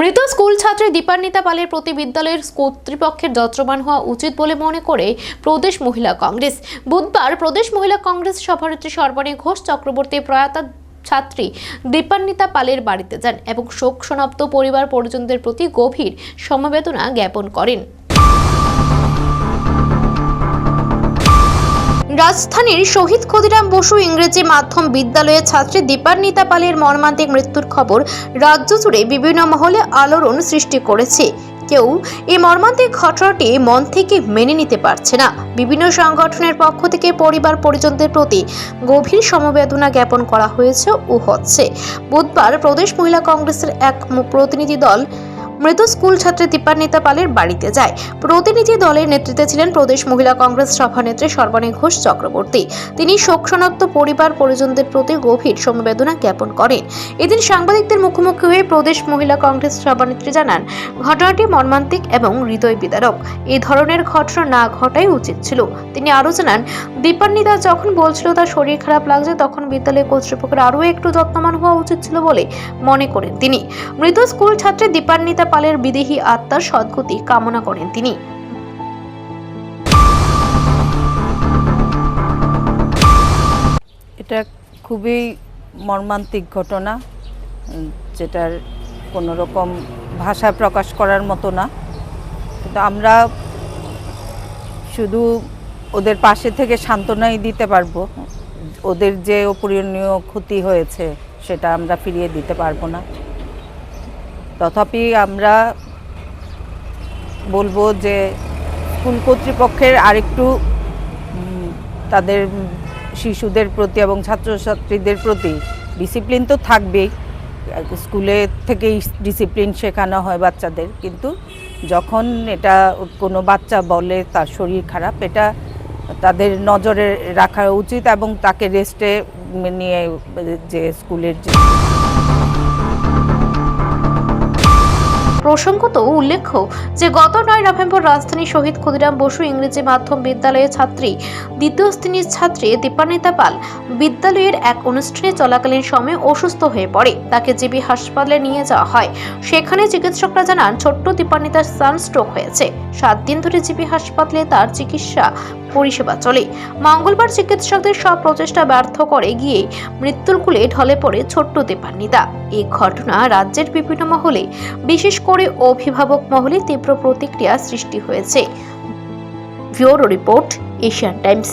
মৃত স্কুল ছাত্রী দীপান্বিতা পালের প্রতি বিদ্যালয়ের কর্তৃপক্ষের যত্রবান হওয়া উচিত বলে মনে করে প্রদেশ মহিলা কংগ্রেস। বুধবার প্রদেশ মহিলা কংগ্রেস সভানেত্রী সর্বাণী ঘোষ চক্রবর্তী প্রয়াত ছাত্রী দীপান্বিতা পালের বাড়িতে যান এবং শোক সমাপ্ত পরিবার পরিজনদের প্রতি গভীর সমবেদনা জ্ঞাপন করেন। রাজধানীর শহীদ ক্ষুদিরাম বসু ইংরেজি মাধ্যম বিদ্যালয়ের ছাত্রী দীপান্বিতা পালের মর্মান্তিক মৃত্যুর খবর রাজ্য জুড়ে বিভিন্ন মহলে আলোড়ন সৃষ্টি করেছে। কেউ এই মর্মান্তিক ঘটনাটি মন থেকে মেনে নিতে পারছে না। বিভিন্ন সংগঠনের পক্ষ থেকে পরিবার পরিজনদের প্রতি গভীর সমবেদনা জ্ঞাপন করা হয়েছে ও হচ্ছে। বুধবার প্রদেশ মহিলা কংগ্রেসের এক প্রতিনিধি দল মৃত স্কুল ছাত্রী দীপান্বিতা পালের বাড়িতে যায়। প্রতিনিধি দলের নেতৃত্বে ছিলেন প্রদেশ মহিলা কংগ্রেস সভানেত্রী সর্বাণী ঘোষ চক্রবর্তী। তিনি শোক শনাক্ত পরিবার পরিজনদের প্রতি গভীর সমবেদনা জ্ঞাপন করেন। এদিন সাংবাদিকদের মুখোমুখি হয়ে প্রদেশ মহিলা কংগ্রেস সভানেত্রী জানান, ঘটনাটি মর্মান্তিক এবং হৃদয় বিদারক এই ধরনের ঘটনা না ঘটাই উচিত ছিল। তিনি আরও জানান, দীপান্বিতা যখন বলছিল তার শরীর খারাপ লাগছে, তখন বিদ্যালয় কর্তৃপক্ষের আরও একটু যত্নবান হওয়া উচিত ছিল বলে মনে করেন তিনি। মৃত স্কুল ছাত্রী দীপান্বিতা পালের বিদেহী আত্মার সদ্গতি কামনা করেন তিনি। এটা খুবই মর্মান্তিক ঘটনা, যেটার কোনো রকম ভাষায় প্রকাশ করার মতো না। কিন্তু আমরা শুধু ওদের পাশে থেকে সান্ত্বনাই দিতে পারব, ওদের যে অপূরণীয় ক্ষতি হয়েছে সেটা আমরা ফিরিয়ে দিতে পারব না। তথাপি আমরা বলব যে স্কুল কর্তৃপক্ষের আরেকটু তাদের শিশুদের প্রতি এবং ছাত্রছাত্রীদের প্রতি ডিসিপ্লিন তো থাকবেই। স্কুলে থেকেই ডিসিপ্লিন শেখানো হয় বাচ্চাদের, কিন্তু যখন এটা কোনো বাচ্চা বলে তার শরীর খারাপ, এটা তাদের নজরে রাখা উচিত এবং তাকে রেস্টে নিয়ে যে স্কুলের যে প্রসঙ্গত উল্লেখ্য যে, গত নয় নভেম্বর রাজধানী শহীদ ক্ষুদিরাম বসু ইংরেজি মাধ্যম বিদ্যালয়ের ছাত্রী, দ্বিতীয় শ্রেণির ছাত্রী দীপান্বিতা পাল বিদ্যালয়ের এক অনুষ্ঠানে চলাকালীন সময়ে অসুস্থ হয়ে পড়ে। তাকে জিবি হাসপাতালে নিয়ে যাওয়া হয়। সেখানে চিকিৎসকরা জানান, ছোট্ট দীপান্বিতার সানস্ট্রোক হয়েছে। সাত দিন ধরে জিবি হাসপাতালে তার চিকিৎসা পরিষেবা চলে। মঙ্গলবার চিকিৎসকদের সব প্রচেষ্টা ব্যর্থ করে গিয়ে মৃত্যুর কুলে ঢলে পড়ে ছোট্ট দীপান্বিতা এই ঘটনা রাজ্যের বিভিন্ন মহলে বিশেষ করে অভিভাবক মহলে তীব্র প্রতিক্রিয়া সৃষ্টি হয়েছে। ভিওরো রিপোর্ট এশিয়ান টাইমস।